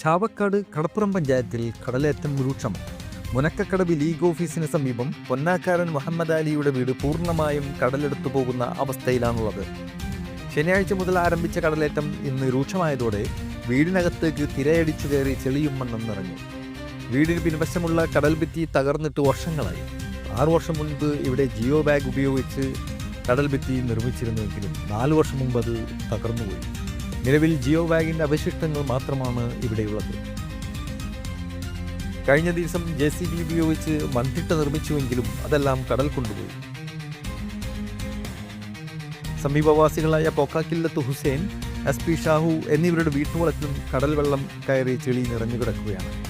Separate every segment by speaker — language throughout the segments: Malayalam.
Speaker 1: ചാവക്കാട് കടപ്പുറം പഞ്ചായത്തിൽ കടലേറ്റം രൂക്ഷം. മുനക്കക്കടവ് ലീഗ് ഓഫീസിന് സമീപം പൊന്നാക്കാരൻ മുഹമ്മദ് അലിയുടെ വീട് പൂർണമായും കടലെടുത്തു പോകുന്ന അവസ്ഥയിലാണുള്ളത്. ശനിയാഴ്ച മുതൽ ആരംഭിച്ച കടലേറ്റം ഇന്ന് രൂക്ഷമായതോടെ വീടിനകത്തേക്ക് തിരയടിച്ചു കയറി ചെളിയും മണ്ണും നിറഞ്ഞു. വീടിന് പിൻവശമുള്ള കടൽഭിത്തി തകർന്നിട്ട് വർഷങ്ങളായി. ആറു വർഷം മുൻപ് ഇവിടെ ജിയോ ബാഗ് ഉപയോഗിച്ച് കടൽഭിത്തി നിർമ്മിച്ചിരുന്നുവെങ്കിലും നാലു വർഷം മുമ്പ് അത് തകർന്നുപോയി. നിലവിൽ ജിയോ ബാഗിന്റെ അവശിഷ്ടങ്ങൾ മാത്രമാണ് ഇവിടെയുള്ളത്. കഴിഞ്ഞ ദിവസം ജെ സി ബി ഉപയോഗിച്ച് മൺതിട്ട നിർമ്മിച്ചുവെങ്കിലും അതെല്ലാം കടൽ കൊണ്ടുപോയി. സമീപവാസികളായ പൊക്കാക്കില്ലത്ത് ഹുസൈൻ എസ് പി ഷാഹു എന്നിവരുടെ വീട്ടുവളത്തിലും കടൽ വെള്ളം കയറി ചെളി നിറഞ്ഞു കിടക്കുകയാണ്.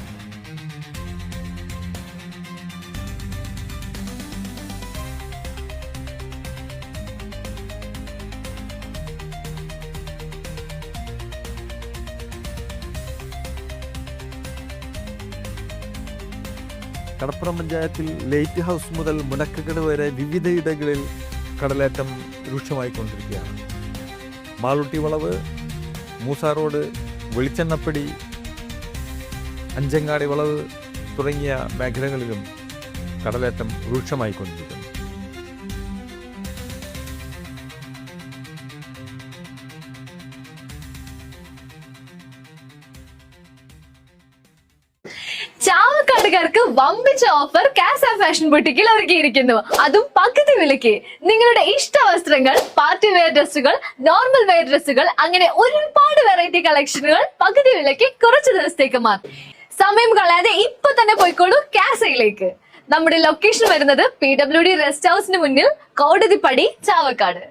Speaker 1: കടപ്പുറം പഞ്ചായത്തിൽ ലൈറ്റ് ഹൗസ് മുതൽ മുനക്കക്കട് വരെ വിവിധയിടങ്ങളിൽ കടലേറ്റം രൂക്ഷമായിക്കൊണ്ടിരിക്കുകയാണ്. മാളുട്ടി വളവ് മൂസ റോഡ് വെളിച്ചെണ്ണപ്പടി അഞ്ചങ്ങാടി വളവ് തുടങ്ങിയ മേഖലകളിലും കടലേറ്റം രൂക്ഷമായിക്കൊണ്ടിരിക്കുന്നു.
Speaker 2: ചാവക്കാട്ടുകാർക്ക് വമ്പിച്ച ഓഫർ കാസ ഫാഷൻ ബുട്ടിക്കിൽ ഒരുക്കിയിരിക്കുന്നു. അതും പകുതി വിലയ്ക്ക്. നിങ്ങളുടെ ഇഷ്ട വസ്ത്രങ്ങൾ പാർട്ടി വെയർ ഡ്രസ്സുകൾ നോർമൽ വെയർ ഡ്രസ്സുകൾ അങ്ങനെ ഒരുപാട് വെറൈറ്റി കളക്ഷനുകൾ പകുതി വിലയ്ക്ക് കുറച്ച് ദിവസത്തേക്ക് മാത്രം സമയം കളയാതെ ഇപ്പൊ തന്നെ പോയിക്കോളൂ കാസയിലേക്ക് നമ്മുടെ ലൊക്കേഷൻ വരുന്നത് പി ഡബ്ല്യു ഡി റെസ്റ്റ് ഹൗസിന് മുന്നിൽ കോടതിപ്പടി ചാവക്കാട്.